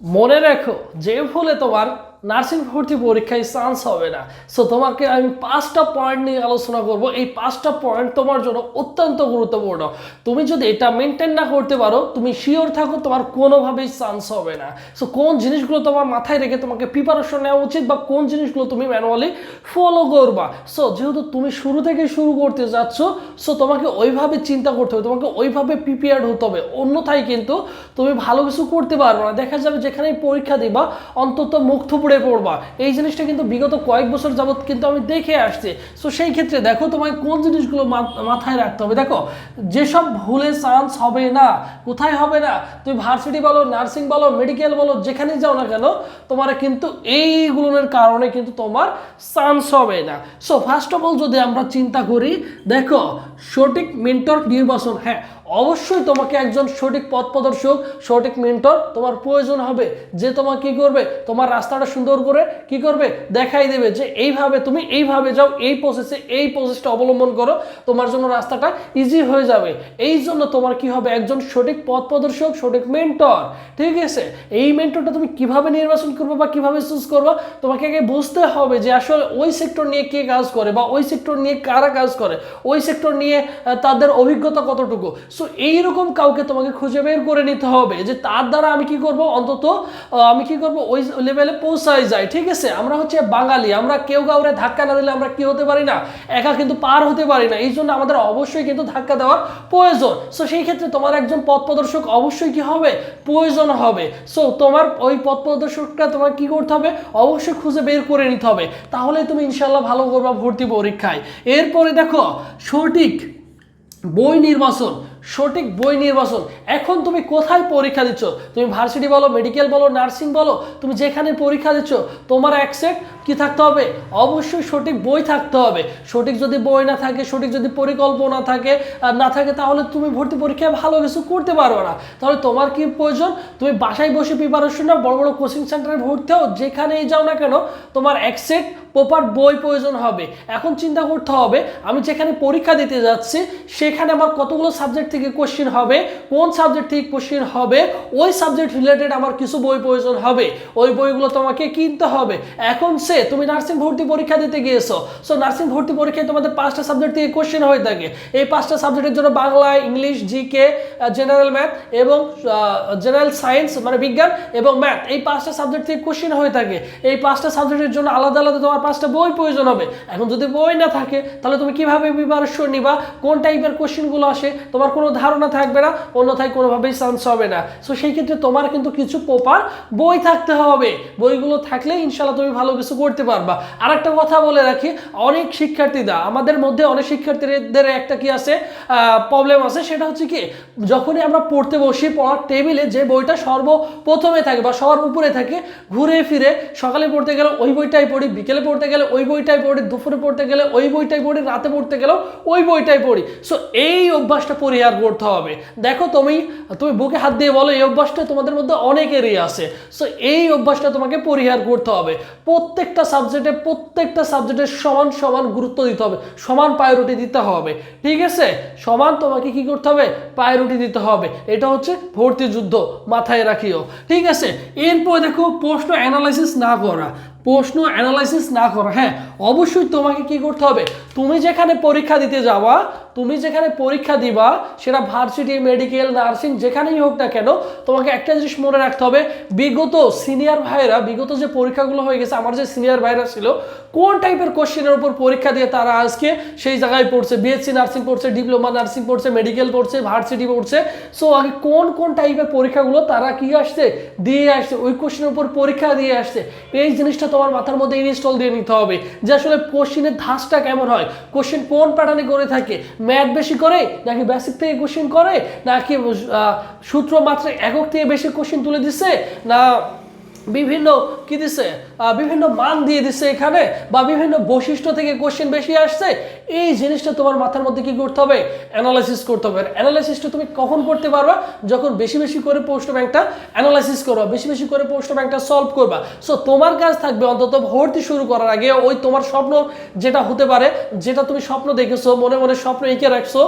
মনে রেখো যে ভুলে তোমার নার্সিং ভর্তি পরীক্ষায় চান্স হবে না। সো তোমাকে আমি পাঁচটা পয়েন্ট নিয়ে আলোচনা করব। এই পাঁচটা পয়েন্ট তোমার জন্য অত্যন্ত গুরুত্বপূর্ণ। তুমি যদি এটা মেনটেন না করতে পারো, তুমি শিওর থাকো তোমার কোনোভাবেই চান্স হবে না। সো কোন জিনিসগুলো তোমার মাথায় রেখে তোমাকে প্রিপারেশন নেওয়া উচিত বা কোন জিনিসগুলো তুমি ম্যানুয়ালি ফলো করবা? সো যেহেতু তুমি শুরু থেকে শুরু করতে যাচ্ছ সো তোমাকে ওইভাবে চিন্তা করতে হবে, তোমাকে ওইভাবে প্রিপেয়ার্ড হতে হবে। অন্যথায় কিন্তু তুমি ভালো কিছু করতে পারবে না। দেখা যাবে যেখানেই পরীক্ষা দিবা, অন্তত মুখ থুবড়ে পড়বা। এই জিনিসটা কিন্তু বিগত কয়েক বছর যাবত কিন্তু আমি দেখে আসছি। সো সেই ক্ষেত্রে দেখো তোমায় কোন জিনিসগুলো মাথায় রাখতে হবে। দেখো, যেসব ভুলে চান্স হবে না, কোথায় হবে না, তুমি ভার্সিটি বলো নার্সিং বলো মেডিকেল বলো, যেখানেই যাও না কেন, তোমার কিন্তু এইগুলোর কারণে কিন্তু তোমার চান্স হবে না। সো ফার্স্ট অফ অল যদি আমরা চিন্তা করি, দেখো সঠিক মেন্টর নির্বাচন হ্যাঁ অবশ্যই তোমাকে একজন সঠিক পথ প্রদর্শক, সঠিক মেন্টর তোমার প্রয়োজন হবে। যে তোমার কি করবে? তোমার রাস্তাটা সুন্দর করে কি করবে? দেখাই দেবে যে এইভাবে তুমি এইভাবে যাও, এই প্রসেসে এই প্রসেসটা অবলম্বন করো, তোমার জন্য রাস্তাটা ইজি হয়ে যাবে। এই জন্য তোমার কি হবে? একজন সঠিক পথ প্রদর্শক, সঠিক মেন্টর ঠিক আছে? এই মেন্টরটা তুমি কীভাবে নির্বাচন করবে বা কীভাবে চুজ করবে? তোমাকে আগে বুঝতে হবে যে আসলে ওই সেক্টর নিয়ে কে কাজ করে বা ওই সেক্টর নিয়ে কারা কাজ করে? ওই সেক্টর নিয়ে আহ, তাদের অভিজ্ঞতা কতটুকু? সো এইরকম কাউকে তোমাকে খুঁজে বের করে নিতে হবে যে তার দ্বারা আমি কি করব? অন্তত আমি কি করব? ওই লেভেলে পৌঁছাই যাই ঠিক আছে? আমরা হচ্ছে বাঙালি আমরা কেউ কাউরে ধাক্কা না দিলে আমরা কি হতে পারি না? একা কিন্তু পার হতে পারি না এই জন্য আমাদের অবশ্যই কিন্তু ধাক্কা দেওয়ার প্রয়োজন। সো সেই ক্ষেত্রে তোমার একজন পথ প্রদর্শক অবশ্যই কি হবে? প্রয়োজন হবে। সো তোমার ওই পথ প্রদর্শকটা তোমার কি করতে হবে? অবশ্যই খুঁজে বের করে নিতে হবে। তাহলে তুমি ইনশাল্লাহ ভালো করবা ভর্তি পরীক্ষায়। এরপরে দেখো সঠিক বই নির্বাচন সঠিক বই নির্বাচন। এখন তুমি কোথায় পরীক্ষা দিচ্ছ? তুমি ভার্সিটি বলো, মেডিকেল বলো, নার্সিং বলো, তুমি যেখানে পরীক্ষা দিচ্ছ, তোমার অ্যাকসেপ্ট কি থাকতে হবে? অবশ্যই সঠিক বই থাকতে হবে। সঠিক যদি বই না থাকে, সঠিক যদি পরিকল্পনা থাকে না থাকে, তাহলে তুমি ভর্তি পরীক্ষায় ভালো কিছু করতে পারবে না। তাহলে তোমার কি প্রয়োজন? তুমি বাসায় বসে প্রিপারেশন নাও, বড় বড় কোচিং সেন্টারে ভর্তি হও, যেখানেই যাও না কেন, তোমার অ্যাকসেপ্ট প্রপার বই প্রয়োজন হবে। এখন চিন্তা করতে হবে, আমি যেখানে পরীক্ষা দিতে যাচ্ছি, সেখানে আমার কতগুলো সাবজেক্ট থেকে কোশ্চেন হবে, কোন সাবজেক্ট থেকে কোশ্চেন হবে, ওই সাবজেক্ট রিলেটেড আমার কিছু বই প্রয়োজন হবে। ওই বইগুলো তোমাকে কিনতে হবে। এখন সে, তুমি নার্সিং ভর্তি পরীক্ষা দিতে গিয়েছো সো নার্সিং ভর্তি পরীক্ষায় তোমাদের পাঁচটা সাবজেক্ট থেকে কোশ্চেন হয়ে থাকে। এই পাঁচটা সাবজেক্টের জন্য Bangla, English GK general math এবং জেনারেল সায়েন্স মানে বিজ্ঞান এবং ম্যাথ এই পাঁচটা সাবজেক্ট থেকে কোশ্চেন হয়ে থাকে। এই পাঁচটা সাবজেক্টের জন্য আলাদা আলাদা তোমার পাঁচটা বই প্রয়োজন হবে। এখন যদি বই না থাকে, তাহলে তুমি কীভাবে প্রিপারেশন নিবা? কোন টাইপের কোশ্চেনগুলো আসে? তোমার কোনো ধারণা থাকবে না, অন্যথায় কোনোভাবেই চান্স হবে না। সো সেই ক্ষেত্রে তোমার কিন্তু কিছু প্রপার বই থাকতে হবে। বইগুলো থাকলে ইনশাল্লাহ তুমি ভালো কিছু করতে পারবা। আর একটা কথা বলে রাখি, অনেক শিক্ষার্থীরা, আমাদের মধ্যে অনেক শিক্ষার্থীদের একটা কি আছে প্রবলেম আছে, সেটা হচ্ছে কি, যখনই আমরা পড়তে বসি, পড়ার টেবিলে যে বইটা সর্বপ্রথমে থাকে বা সবার উপরে থাকে, ঘুরে ফিরে, সকালে পড়তে গেলে ওই বইটাই পড়ি, বিকেলে পড়তে গেলে ওই বইটাই পড়ি, দুপুরে পড়তে গেলে ওই বইটাই পড়ি, রাতে পড়তে গেলেও ওই বইটাই পড়ি। সো এই অভ্যাসটা পরিহার করতে হবে। দেখো তুমি তুমি বুকে হাত দিয়ে বলো, এই অভ্যাসটা তোমাদের মধ্যে অনেকেরই আছে। সো এই অভ্যাসটা তোমাকে পরিহার করতে হবে। প্রত্যেকটা সাবজেক্টে প্রত্যেকটা সাবজেক্টের সমান সমান গুরুত্ব দিতে হবে। সমান প্রায়োরিটি দিতে হবে। ঠিক আছে? সমান তোমাকে কি করতে হবে? প্রায়োরিটি দিতে হবে। এটা হচ্ছে ভর্তি যুদ্ধ মাথায় রাখিও। ঠিক আছে? এরপর দেখো প্রশ্ন অ্যানালাইসিস না করা। প্রশ্ন অ্যানালাইসিস না করা। হ্যাঁ অবশ্যই তোমাকে কি করতে হবে? তুমি যেখানে পরীক্ষা দিতে যাওয়া তুমি যেখানে পরীক্ষা দিবা, সেটা ভার্সিটি মেডিকেল নার্সিং যেখানেই হোক না কেন, তোমাকে একটা জিনিস মনে রাখতে হবে, বিগত সিনিয়র ভাইরা বিগত যে পরীক্ষাগুলো হয়ে গেছে, আমার যে সিনিয়র ভাইরা ছিল, কোন টাইপের কোশ্চেনের উপর পরীক্ষা দিয়ে তারা আজকে সেই জায়গায় পড়ছে? বিএসসি নার্সিং পড়ছে ডিপ্লোমা নার্সিং পড়ছে মেডিকেল পড়ছে ভার্সিটি পড়ছে। সো আগে কোন কোন টাইপের পরীক্ষাগুলো তারা কি আসছে? দিয়ে আসছে। ওই কোশ্চেনের উপর পরীক্ষা দিয়ে আসছে। এই জিনিসটা তোমার মাথার মধ্যে ইনস্টল দিয়ে নিতে হবে। যে আসলে কোশ্চিনের ধাঁচটা কেমন হয়? কোশ্চেন কোন প্যাটার্নে করে থাকে? ম্যাথ বেশি করে, নাকি বেসিক থেকে কোশ্চেন করে? নাকি সূত্র মাত্র একক থেকে বেশি কোশ্চেন তুলে দিচ্ছে না বিভিন্ন কি দিছে? বিভিন্ন মান দিয়ে দিচ্ছে এখানে বা বিভিন্ন বৈশিষ্ট্য থেকে কোশ্চেন বেশি আসছে। এই জিনিসটা তোমার মাথার মধ্যে কি করতে হবে? অ্যানালাইসিস করতে হবে। অ্যানালাইসিসটা তুমি কখন করতে পারবা? যখন বেশি বেশি করে পোস্ট ব্যাংকটা অ্যানালাইসিস করবা, বেশি বেশি করে পোস্ট ব্যাংকটা সলভ করবা। সো তোমার কাজ থাকবে অন্তত ভর্তি শুরু করার আগে ওই তোমার স্বপ্ন যেটা হতে পারে, যেটা তুমি স্বপ্ন দেখেছ, মনে মনে স্বপ্ন এঁকে রাখছো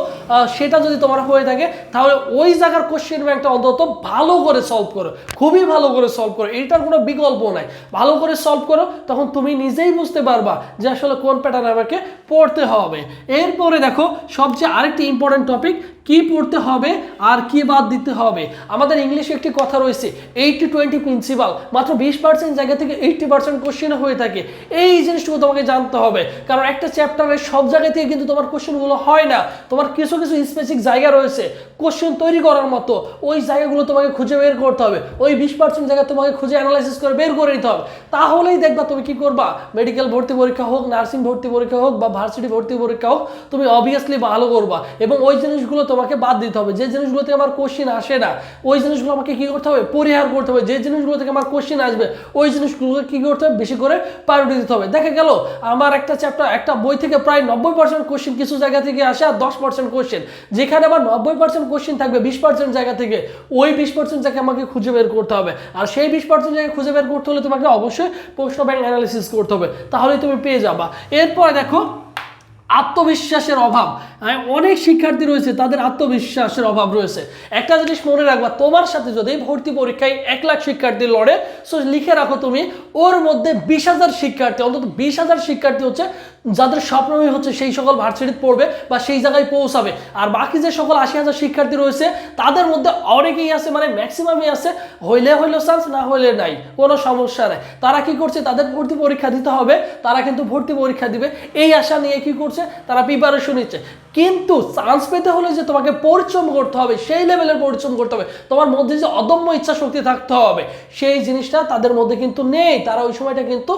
সেটা যদি তোমার হয়ে থাকে, তাহলে ওই জায়গার কোশ্চেন ব্যাংকটা অন্তত ভালো করে সলভ করো। খুবই ভালো করে সলভ করো। এইটার কোনো বিকল্প নাই। ভালো করে সলভ করো, তখন তুমি নিজেই বুঝতে পারবা যে আসলে কোন প্যাটার্ন আমাকে পড়তে হবে। এরপরে দেখো, সবচেয়ে আরেকটি ইম্পর্টেন্ট টপিক কি পড়তে হবে আর কি বাদ দিতে হবে। আমাদের ইংলিশে একটি কথা রয়েছে এইটি টোয়েন্টি প্রিন্সিপাল মাত্র বিশ পার্সেন্ট জায়গা থেকে এইটটি পার্সেন্ট কোশ্চেন হয়ে থাকে। এই জিনিসটুকু তোমাকে জানতে হবে, কারণ একটা চ্যাপ্টারের সব জায়গা থেকে কিন্তু তোমার কোশ্চেনগুলো হয় না। তোমার কিছু কিছু স্পেসিফিক জায়গা রয়েছে কোশ্চেন তৈরি করার মতো, ওই জায়গাগুলো তোমাকে খুঁজে বের করতে হবে। ওই বিশ পার্সেন্ট জায়গা তোমাকে খুঁজে অ্যানালাইসিস করে বের করে নিতে হবে। তাহলেই দেখবা তুমি কি করবা মেডিকেল ভর্তি পরীক্ষা হোক নার্সিং ভর্তি পরীক্ষা হোক বা ভার্সিটি ভর্তি পরীক্ষা হোক, তুমি অবভিয়াসলি ভালো করবা। এবং ওই জিনিসগুলো তোমাকে বাদ দিতে হবে। যে জিনিসগুলো থেকে আমার কোশ্চেন আসে না, ওই জিনিসগুলো আমাকে কি করতে হবে? পরিহার করতে হবে। যে জিনিসগুলো থেকে আমার কোশ্চেন আসবে, ওই জিনিসগুলোকে কি করতে হবে? বেশি করে প্রায়োরিটি দিতে হবে। দেখা গেল, আমার একটা চ্যাপ্টার একটা বই থেকে প্রায় নব্বই পার্সেন্ট কোশ্চেন কিছু জায়গা থেকে আসে আর দশ পার্সেন্ট কোশ্চেন যেখানে আমার নব্বই পার্সেন্ট কোশ্চেন থাকবে বিশ পার্সেন্ট জায়গা থেকে, ওই বিশ পার্সেন্ট জায়গা আমাকে খুঁজে বের করতে হবে। আর সেই বিশ পার্সেন্ট জায়গায় খুঁজে বের করতে হলে তোমাকে অবশ্যই প্রশ্ন ব্যাংক অ্যানালিসিস করতে হবে। তাহলেই তুমি পেয়ে যাবা। এরপরে দেখো, আত্মবিশ্বাসের অভাব। অনেক শিক্ষার্থী রয়েছে, তাদের আত্মবিশ্বাসের অভাব রয়েছে। একটা জিনিস মনে রাখবা, তোমার সাথে যদি ভর্তি পরীক্ষায় এক লাখ শিক্ষার্থী লড়ে সো লিখে রাখো তুমি, ওর মধ্যে বিশ হাজার শিক্ষার্থী, অন্তত বিশ হাজার শিক্ষার্থী হচ্ছে, যাদের স্বপ্নই হচ্ছে সেই সকল ভার্সিটিতে পড়বে বা সেই জায়গায় পৌঁছাবে। আর বাকি যে সকল আশি হাজার শিক্ষার্থী রয়েছে, তাদের মধ্যে অনেকেই আছে মানে ম্যাক্সিমামই আছে, হইলে হইল চান্স না হইলে নাই, কোনো সমস্যা নাই। তারা কি করছে, তাদের ভর্তি পরীক্ষা দিতে হবে, তারা কিন্তু ভর্তি পরীক্ষা দিবে। এই আশা নিয়ে কি করছে, তারা প্রিপারেশন নিচ্ছে। কিন্তু চান্স পেতে হলে যে তোমাকে পরিশ্রম করতে হবে, সেই লেভেলের পরিশ্রম করতে হবে, তোমার মধ্যে যে অদম্য ইচ্ছা শক্তি থাকতে হবে, সেই জিনিসটা তাদের মধ্যে কিন্তু নেই, তারা ওই সময়টা কিন্তু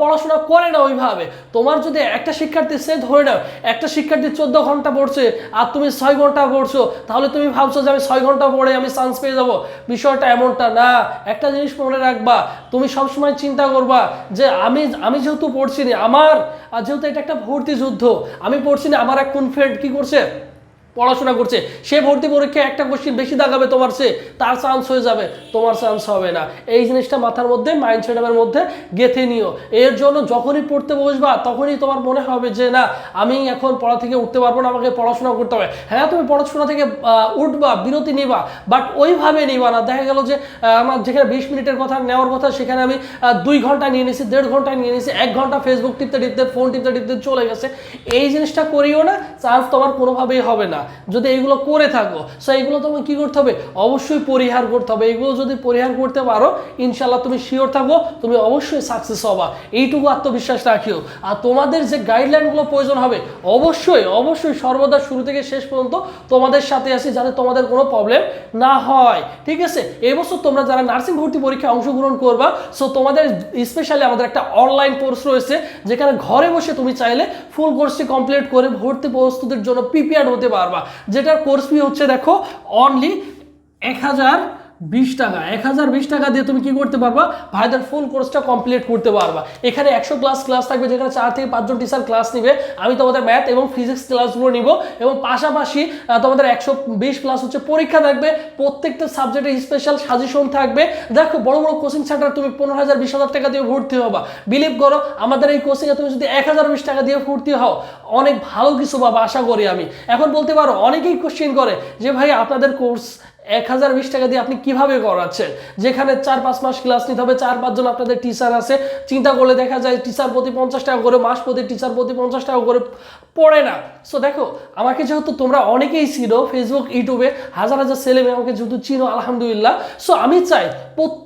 পড়াশোনা করে না ওইভাবে। তোমার যদি একটা শিক্ষার্থী সে ধরে নাও, একটা শিক্ষার্থী চোদ্দ ঘণ্টা পড়ছে আর তুমি ছয় ঘণ্টা পড়ছো, তাহলে তুমি ভাবছ যে আমি ছয় ঘণ্টা পড়ে আমি চান্স পেয়ে যাব। বিষয়টা এমনটা না। একটা জিনিস মনে রাখবা, তুমি সবসময় চিন্তা করবা যে আমি আমি যেহেতু পড়ছি না, আমার যেহেতু এটা একটা ভর্তি যুদ্ধ, আমি পড়ছি না, আমার এক কোন ফ্রেন্ড কি করছে? পড়াশোনা করছে। সে ভর্তি পরীক্ষায় একটা কোশ্চিন বেশি দাগাবে তোমার সে তার চান্স হয়ে যাবে। তোমার চান্স হবে না। এই জিনিসটা মাথার মধ্যে মাইন্ড সেটআপের মধ্যে গেঁথে নিও। এর জন্য যখনই পড়তে বসবা, তখনই তোমার মনে হবে যে, না, আমি এখন পড়া থেকে উঠতে পারব না, আমাকে পড়াশোনা করতে হবে। হ্যাঁ তুমি পড়াশোনা থেকে উঠবা, বিরতি নিবা বাট ওইভাবে নিবা না। দেখা গেল যে আমার যেখানে বিশ মিনিটের কথা, নেওয়ার কথা, সেখানে আমি দুই ঘণ্টা নিয়ে নিয়েছি দেড় ঘণ্টা নিয়ে নিয়েছি এক ঘণ্টা ফেসবুক টিপতে টিপতে ফোন টিপতে টিপতে চলে গেছে। এই জিনিসটা করিও না চান্স তোমার কোনোভাবেই হবে না। যদি এইগুলো করে থাকো সো এইগুলো তোমাকে কি করতে হবে? অবশ্যই পরিহার করতে হবে। এগুলো যদি পরিহার করতে পারো ইনশাল্লাহ তুমি শিওর থাকো, তুমি অবশ্যই সাকসেস হবা। এইটুকু আত্মবিশ্বাস রাখিও। আর তোমাদের যে গাইডলাইনগুলো প্রয়োজন হবে, অবশ্যই অবশ্যই সর্বদা শুরু থেকে শেষ পর্যন্ত তোমাদের সাথে আছি যাতে তোমাদের কোনো প্রবলেম না হয়। ঠিক আছে? এবছর তোমরা যারা নার্সিং ভর্তি পরীক্ষায় অংশগ্রহণ করবা সো তোমাদের স্পেশালি আমাদের একটা অনলাইন কোর্স রয়েছে, যেখানে ঘরে বসে তুমি চাইলে ফুল কোর্সটি কমপ্লিট করে ভর্তি প্রস্তুতির জন্য প্রিপেয়ার হতে পারবা। যেটার কোর্স ফি হচ্ছে দেখো অনলি এক হাজার বিশ টাকা, এক হাজার বিশ টাকা দিয়ে তুমি কি করতে পারবা? ভাইদের ফুল কোর্সটা কমপ্লিট করতে পারবা। এখানে একশো ক্লাস ক্লাস থাকবে, যেখানে চার থেকে পাঁচজন টিচার ক্লাস নিবে। আমি তোমাদের ম্যাথ এবং ফিজিক্স ক্লাসগুলো নিব এবং পাশাপাশি তোমাদের একশো বিশ প্লাস হচ্ছে পরীক্ষা থাকবে। প্রত্যেকটা সাবজেক্টে স্পেশাল সাজেশন থাকবে। দেখো, বড় বড় কোচিং সেন্টার তুমি পনেরো হাজার, বিশ হাজার টাকা দিয়ে ভর্তি হবা। বিলিভ করো, আমাদের এই কোচিংয়ে তুমি যদি এক হাজার, বিশ টাকা দিয়ে ভর্তি হও, অনেক ভালো কিছু পাবা, আশা করি আমি। এখন বলতে পারো, অনেকেই কোশ্চেন করে যে, ভাই, আপনাদের কোর্স এক হাজার বিশ টাকা দিয়ে আপনি কীভাবে করাচ্ছেন? যেখানে চার পাঁচ মাস ক্লাস নিতে হবে, চার পাঁচজন আপনাদের টিচার আছে। চিন্তা করলে দেখা যায় টিচার প্রতি পঞ্চাশ টাকা করে, মাস প্রতি টিচার প্রতি পঞ্চাশ টাকা করে পড়ে না। সো দেখো, আমাকে যেহেতু তোমরা অনেকেই চিনো ফেসবুক ইউটিউবে হাজার হাজার ছেলে মেয়ে আমাকে যেহেতু চিনো, আলহামদুলিল্লাহ। সো আমি চাই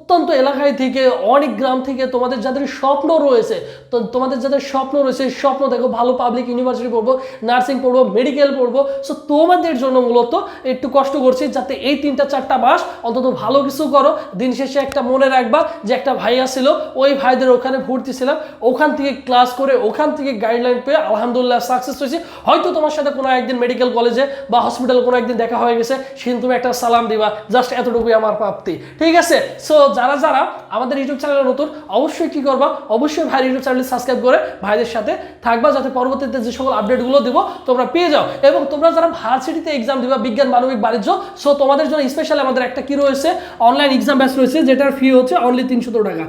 প্রত্যন্ত এলাকায় থেকে, অনেক গ্রাম থেকে তোমাদের যাদের স্বপ্ন রয়েছে, তো তোমাদের যাদের স্বপ্ন রয়েছে স্বপ্ন দেখো, ভালো পাবলিক ইউনিভার্সিটি পড়ব নার্সিং পড়ব মেডিকেল পড়ব সো তোমাদের জন্য মূলত একটু কষ্ট করছি যাতে এই তিনটা চারটা মাস অন্তত ভালো কিছু করো। দিন শেষে একটা মনে রাখবা যে একটা ভাইয়া ছিল ওই ভাইদের ওখানে ভর্তি ছিলাম, ওখান থেকে ক্লাস করে, ওখান থেকে গাইডলাইন পেয়ে আলহামদুলিল্লাহ সাকসেস সাকসেস হয়েছি। হয়তো তোমার সাথে কোনো একদিন মেডিকেল কলেজে বা হসপিটাল কোনো একদিন দেখা হয়ে গেছে, সেদিন তুমি একটা সালাম দিবা জাস্ট এতটুকুই আমার প্রাপ্তি। ঠিক আছে? সো যারা যারা আমাদের ইউটিউব চ্যানেলে নতুন, অবশ্যই কি করবা? অবশ্যই ভাই ইউটিউব চ্যানেল সাবস্ক্রাইব করে ভাইদের সাথে থাকবা যাতে পরবর্তীতে যে সকল আপডেটগুলো দিব তোমরা পেয়ে যাও। এবং তোমরা যারা ভার্সিটিতে এক্সাম দিবা, বিজ্ঞান, মানবিক, বাণিজ্য সো তোমাদের জন্য স্পেশাল আমাদের একটা কি রয়েছে? অনলাইন এক্সাম ব্যাচ রয়েছে, যেটার ফি হচ্ছে অনলি তিনশো টাকা।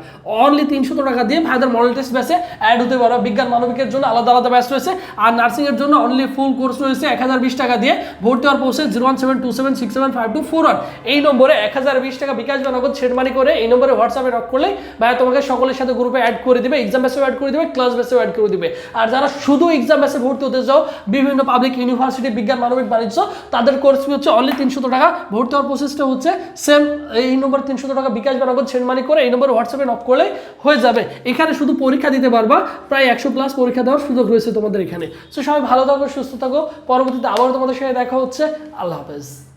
অনলি তিনশো টাকা দিয়ে ভাইদের মডেল টেস্ট ব্যাচে অ্যাড হতে পারো। বিজ্ঞান, মানবিকের জন্য আলাদা আলাদা ব্যাচ রয়েছে। আর নার্সিং এর জন্য অনলি ফুল কোর্স রয়েছে এক হাজার বিশ টাকা দিয়ে। ভর্তি হওয়ার process zero one seven two seven six seven five two four one এই নম্বরে এক হাজার বিশ টাকা বিকাশ বা নগদ করে এই নম্বরে হোয়াটসঅ্যাপে নক করলেই ভাই তোমাকে সকলের সাথে গ্রুপে অ্যাড করে দিবে এক্সাম ব্যাচেও অ্যাড করে দিবে ক্লাস ব্যাচেও অ্যাড করে দিবে। আর যারা শুধু এক্সাম ব্যাচে ভর্তি হতে চাও, বিভিন্ন পাবলিক ইউনিভার্সিটি বিজ্ঞান, মানবিক, বাণিজ্য, তাদের কোর্স ফি হচ্ছে অনলি তিনশো টাকা। ভর্তি হওয়ার প্রসেসটা হচ্ছে সেম এই নম্বর তিনশো টাকা বিকাশ বা নগদ সেট মানি করে এই নম্বরে হোয়াটসঅ্যাপে নক করলে হয়ে যাবে। এখানে শুধু পরীক্ষা দিতে পারবা, প্রায় একশো প্লাস পরীক্ষা দেওয়ার সুযোগ রয়েছে তোমাদের এখানে। সো সবাই ভালো থাকো, সুস্থ থাকো। পরবর্তীতে আবারও তোমাদের সাথে দেখা হচ্ছে। আল্লাহ হাফেজ।